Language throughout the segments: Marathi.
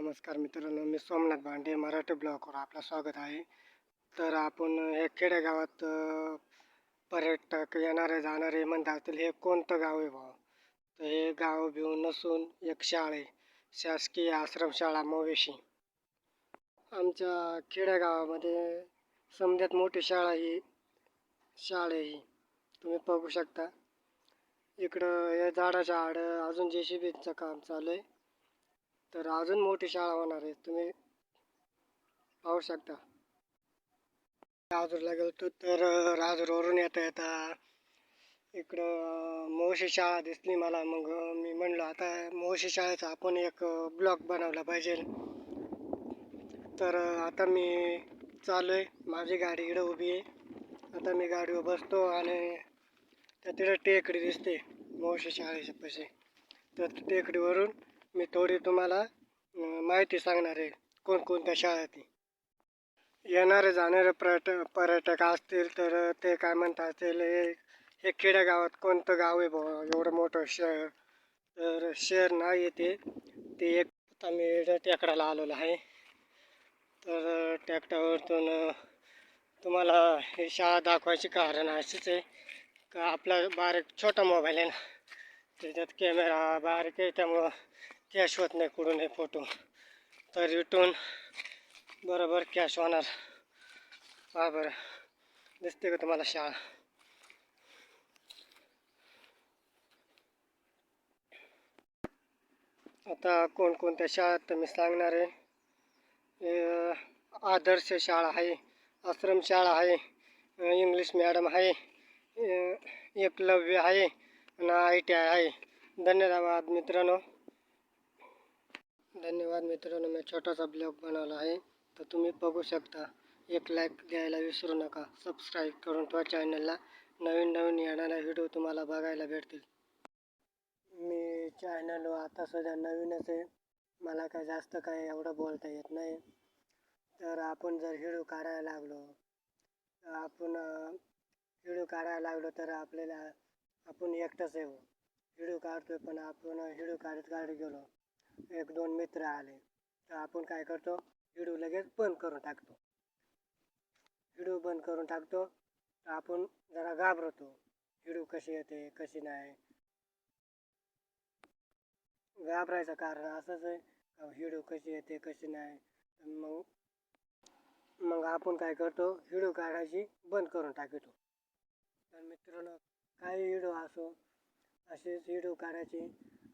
नमस्कार मित्रांनो मी सोमनाथ भांडे मराठी ब्लॉगवर आपलं स्वागत आहे. तर आपण हे खेडेगावात पर्यटक येणारे जाणारे म्हणतात हे कोणतं गाव आहे भाऊ? तर हे गाव बिव नसून एक शाळा आहे. शासकीय आश्रमशाळा मवेशी. आमच्या खेडेगावामध्ये समजात मोठी शाळा ही शाळा ही. तुम्ही बघू शकता. इकडं या झाडाच्या आड अजून जे सी बीचं काम चालू आहे. तर अजून मोठी शाळा होणार आहे. तुम्ही पाहू शकता. राजूरला गेलो तर राजूरवरून येता येता इकडं मोशी शाळा दिसली मला. मग मी म्हणलो आता मोशी शाळेचा आपण एक ब्लॉक बनवला पाहिजे. तर आता मी चालू आहे माझी गाडी इकडं उभी आहे. आता मी गाडीवर बसतो आणि त्या तिकडे टेकडी दिसते. मोशी शाळेच्या पैसे तर टेकडीवरून मी थोडी तुम्हाला माहिती सांगणार आहे कोणकोणत्या शाळा ती येणारे जाणारे पर्यटक पर्यटक असतील तर ते काय म्हणत असतील हे हे खेडेगावात कोणतं गाव आहे बुवा? एवढं मोठं शहर. तर शहर नाही येते ते. एक आम्ही टेकडाला आलेलो आहे. तर ट्रॅक्टरवरतून तुम्हाला हे शाळा दाखवायची कारण असेच आहे का आपला बारीक छोटा मोबाईल आहे ना. त्याच्यात कॅमेरा बारीक आहे त्यामुळं कॅश होत नाही कुठून हे फ़ोटो. तर इथून बरोबर कॅश होणार. पहा बरं. दिसते का तुम्हाला शाळा? आता कोणकोणत्या शाळा तर मी सांगणार आहे. हे, आदर्श शाळा आहे आश्रम शाळा आहे अ, इंग्लिश मॅडम आहे अ, एकलव्य आहे आणि आय टी आय आहे. धन्यवाद मित्रांनो. धन्यवाद मित्रांनो मी छोटासा ब्लॉग बनवला आहे. तर तुम्ही बघू शकता एक लाईक द्यायला विसरू नका. सबस्क्राईब करून तो चॅनलला नवीन नवीन येणाऱ्या व्हिडिओ तुम्हाला बघायला भेटतील. मी चॅनल आता सध्या नवीनच आहे. मला काय जास्त काय एवढं बोलता येत नाही. तर आपण जर व्हिडिओ काढायला लागलो तर आपण व्हिडिओ काढायला लागलो तर आपल्याला आपण एकटंच येऊ व्हिडिओ हो. काढतोय पण आपण व्हिडिओ काढत काढत गेलो. एक दोन मित्र आले तर आपण काय करतो? व्हिडिओ लगेच बंद करून टाकतो. व्हिडिओ बंद करून टाकतो. तर आपण जरा घाबरतो. व्हिडिओ कशी येते कशी नाही? घाबरायचं कारण असंच आहे. व्हिडिओ कशी येते कशी नाही? मग मग आपण काय करतो? व्हिडिओ काढायची बंद करून टाकतो. तर मित्रांनो काही व्हिडिओ असो असेच व्हिडिओ काढायचे.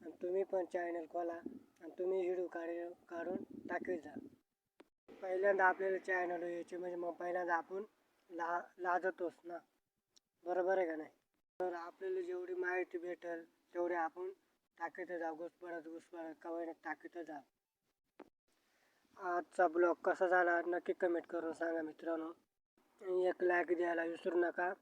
आणि तुम्ही पण चॅनल खोला आणि तुम्ही व्हिडिओ काढ काढून टाकत जा. पहिल्यांदा आपल्याला चॅनल यायचे म्हणजे मग पहिल्यांदा आपण ला लाजतोच ना. बरोबर आहे का नाही? तर आपल्याला जेवढी माहिती भेटेल तेवढी आपण टाकत जा. घुसपडत घुसपडत कवयला टाकत जा. आजचा ब्लॉग कसा झाला नक्की कमेंट करून सांगा मित्रांनो. एक लाईक द्यायला विसरू नका.